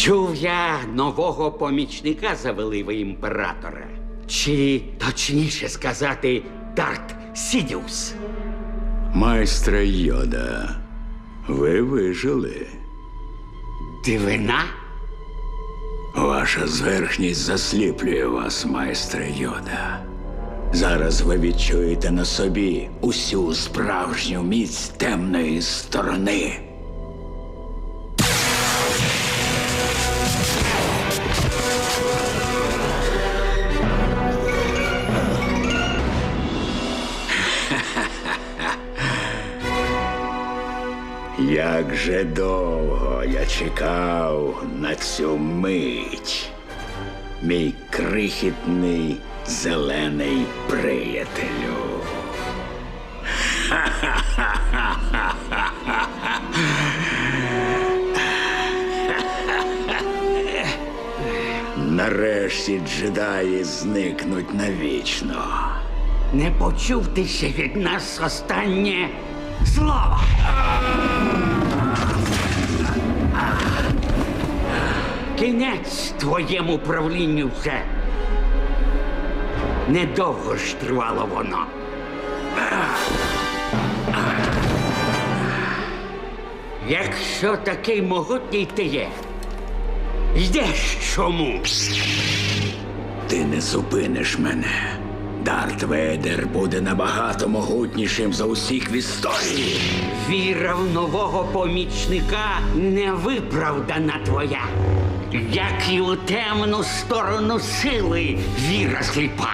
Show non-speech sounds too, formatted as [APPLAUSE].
Чув я нового помічника завели ви імператора. Чи точніше сказати, Дарт Сідіус. Майстре Йода, ви вижили. Дивина? Ваша зверхність засліплює вас, майстре Йода. Зараз ви відчуєте на собі усю справжню міць темної сторони. Як же довго я чекав на цю мить, мій крихітний зелений приятелю. [LAUGHS] Нарешті джедаї зникнуть навічно. Не почув ти ще від нас останнє слово. Кінець твоєму правлінню все. Недовго ж тривало воно. Якщо такий могутній ти є, йдеш чому? Ти не зупиниш мене. Дарт Вейдер буде набагато могутнішим за усіх в історії. Віра в нового помічника невиправдана твоя. Як і у темну сторону сили віра сліпа.